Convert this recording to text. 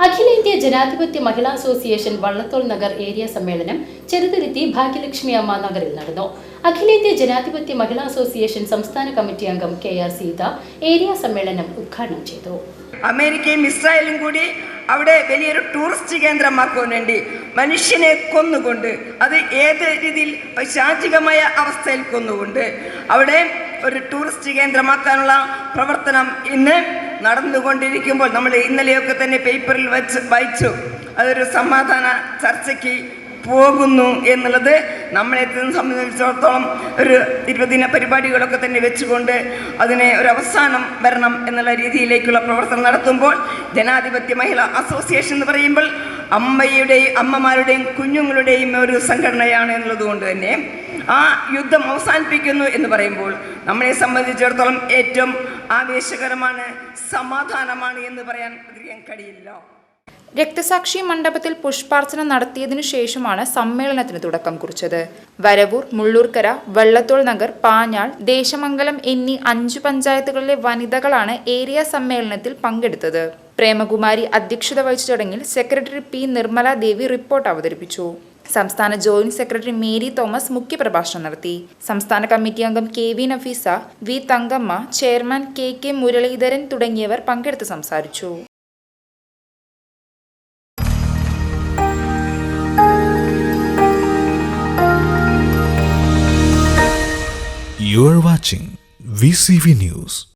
അഖിലേന്ത്യാ ജനാധിപത്യ മഹിളാ അസോസിയേഷൻ വള്ളത്തോൾ നഗർ ഏരിയ സമ്മേളനം ചെറുതുരുത്തി ഭാഗ്യലക്ഷ്മി അമ്മ നഗറിൽ നടന്നു. അഖിലേന്ത്യാ ജനാധിപത്യ മഹിളാ അസോസിയേഷൻ സംസ്ഥാന കമ്മിറ്റി അംഗം കെ ആർ സീത ഏരിയ സമ്മേളനം ഉദ്ഘാടനം ചെയ്തു. അമേരിക്കയും ഇസ്രായേലും കൂടി അവിടെ വലിയൊരു ടൂറിസ്റ്റ് കേന്ദ്രമാക്കുവാൻ വേണ്ടി മനുഷ്യനെ കൊന്നുകൊണ്ട് അത് ഏത് രീതിയിൽ പൈശാചികമായ അവസ്ഥയിൽ കൊന്നുകൊണ്ട് അവിടെ ഒരു ടൂറിസ്റ്റ് കേന്ദ്രമാക്കാനുള്ള പ്രവർത്തനം ഇന്ന് നടന്നുകൊണ്ടിരിക്കുമ്പോൾ നമ്മൾ ഇന്നലെയൊക്കെ തന്നെ പേപ്പറിൽ വച്ച് വായിച്ചു. അതൊരു സമാധാന ചർച്ചയ്ക്ക് പോകുന്നു എന്നുള്ളത് നമ്മളെ സംബന്ധിച്ചിടത്തോളം ഒരു ഇരുപതിന പരിപാടികളൊക്കെ തന്നെ വെച്ചുകൊണ്ട് അതിനെ ഒരു അവസാനം വരണം എന്നുള്ള രീതിയിലേക്കുള്ള പ്രവർത്തനം നടത്തുമ്പോൾ ജനാധിപത്യ മഹിളാ അസോസിയേഷൻ എന്ന് പറയുമ്പോൾ അമ്മയുടെയും അമ്മമാരുടെയും കുഞ്ഞുങ്ങളുടെയും ഒരു സംഘടനയാണ് എന്നുള്ളതുകൊണ്ട് തന്നെ ആ യുദ്ധം അവസാനിപ്പിക്കുന്നു എന്ന് പറയുമ്പോൾ നമ്മളെ സംബന്ധിച്ചിടത്തോളം ഏറ്റവും ആവേശകരമാണ് സമാധാനമാണ് എന്ന് പറയാൻ അധികം കഴിയില്ല. രക്തസാക്ഷി മണ്ഡപത്തിൽ പുഷ്പാർച്ചന നടത്തിയതിനു ശേഷമാണ് സമ്മേളനത്തിന് തുടക്കം കുറിച്ചത്. വരവൂർ മുള്ളൂർക്കര വെള്ളത്തോൾ നഗർ പാഞ്ഞാൾ ദേശമംഗലം എന്നീ അഞ്ചു പഞ്ചായത്തുകളിലെ വനിതകളാണ് ഏരിയ സമ്മേളനത്തിൽ പങ്കെടുത്തത്. പ്രേമകുമാരി അധ്യക്ഷത വഹിച്ച ചടങ്ങിൽ secretary P. Nirmala Devi report അവതരിപ്പിച്ചു. സംസ്ഥാന ജോയിന്റ് സെക്രട്ടറി മേരി തോമസ് മുഖ്യപ്രഭാഷണം നടത്തി സംസ്ഥാന കമ്മിറ്റി അംഗം K V Nafeesa V Thankamma chairman K K Muraleedharan തുടങ്ങിയവർ പങ്കെടുത്ത് സംസാരിച്ചു You watching VCV News.